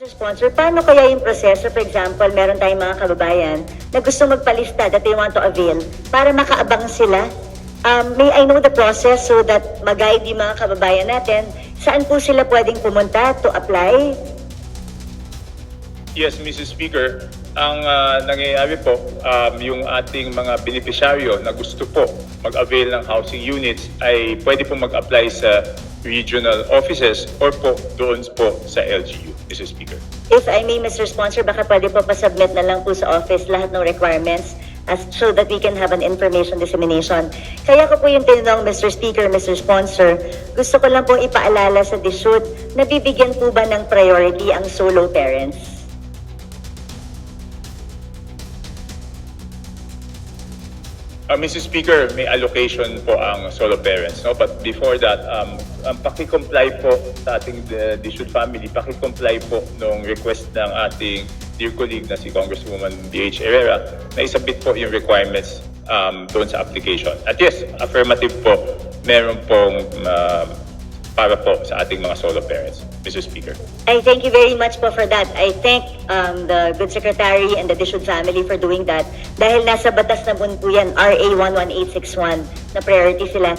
Mr. Sponsor, paano kaya yung proseso? For example, meron tayong mga kababayan na gusto magpalista that they want to avail para makaabang sila. Um, may I know the process so that mag-guide yung mga kababayan natin? Saan po sila pwedeng pumunta to apply? Yes, Mrs. Speaker. Ang ah, nangyayari po, um, yung ating mga beneficiaryo na gusto po mag-avail ng housing units ay pwede po mag-apply sa regional offices or po doon po sa LGU, Mrs. Speaker. If I may, Mr. Sponsor, baka pwede po pasubmit na lang po sa office lahat ng requirements as so that we can have an information dissemination. Kaya ko po yung tinanong, Mr. Speaker, Mr. Sponsor, gusto ko lang pong ipaalala sa DSUD na bibigyan po ba ng priority ang solo parents? Uh, Mrs. Speaker, may allocation po ang solo parents. No? But before that, um, ang pakicomply po sa ating uh, Dishud family, pakicomply po nung request ng ating dear colleague na si Congresswoman B.H. Herrera na isabit po yung requirements um, doon sa application. At yes, affirmative po, meron pong um, para po sa ating mga solo parents, Mr. Speaker. I thank you very much po for that. I thank um, the good secretary and the Dishud family for doing that. Dahil nasa batas na po yan, RA 11861, na priority sila.